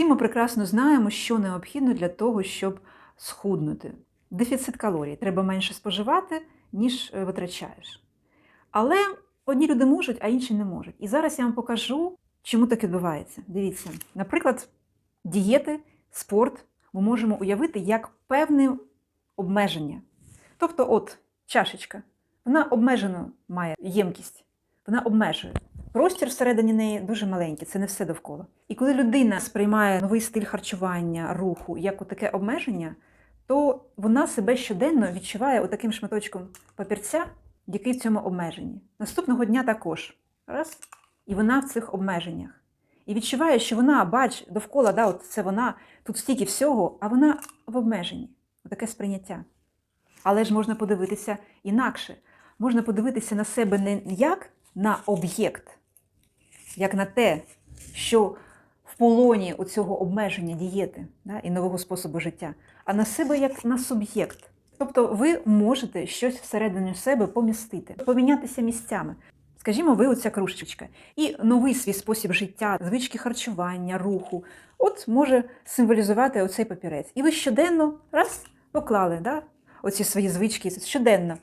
Всі ми прекрасно знаємо, що необхідно для того, щоб схуднути. Дефіцит калорій. Треба менше споживати, ніж е, витрачаєш. Але одні люди можуть, а інші не можуть. І зараз я вам покажу, чому так відбувається. Дивіться, наприклад, дієти, спорт ми можемо уявити як певне обмеження. Тобто, от чашечка, вона обмежену має ємкість, вона обмежує. Простір всередині неї дуже маленький, це не все довкола. І коли людина сприймає новий стиль харчування, руху як таке обмеження, то вона себе щоденно відчуває отаким шматочком папірця, який в цьому обмеженні. Наступного дня також. Раз, і вона в цих обмеженнях. І відчуває, що вона, бач, довкола, да, от це вона, тут стільки всього, а вона в обмеженні. Отаке сприйняття. Але ж можна подивитися інакше. Можна подивитися на себе не як на об'єкт, як на те, що в полоні у цього обмеження дієти да, і нового способу життя, а на себе як на суб'єкт. Тобто ви можете щось всередині себе помістити, помінятися місцями. Скажімо, ви оця кружечка, і новий свій спосіб життя, звички харчування, руху, от може символізувати оцей папірець. І ви щоденно раз поклали да, оці свої звички щоденно.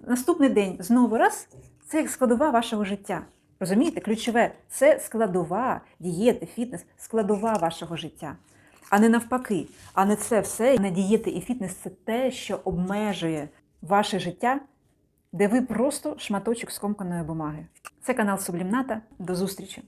Наступний день знову раз це як складова вашого життя. Розумієте, ключове це складова дієти, фітнес, складова вашого життя. А не навпаки. А не це все, не дієти і фітнес це те, що обмежує ваше життя, де ви просто шматочок скомканої бумаги. Це канал Сублімната. До зустрічі!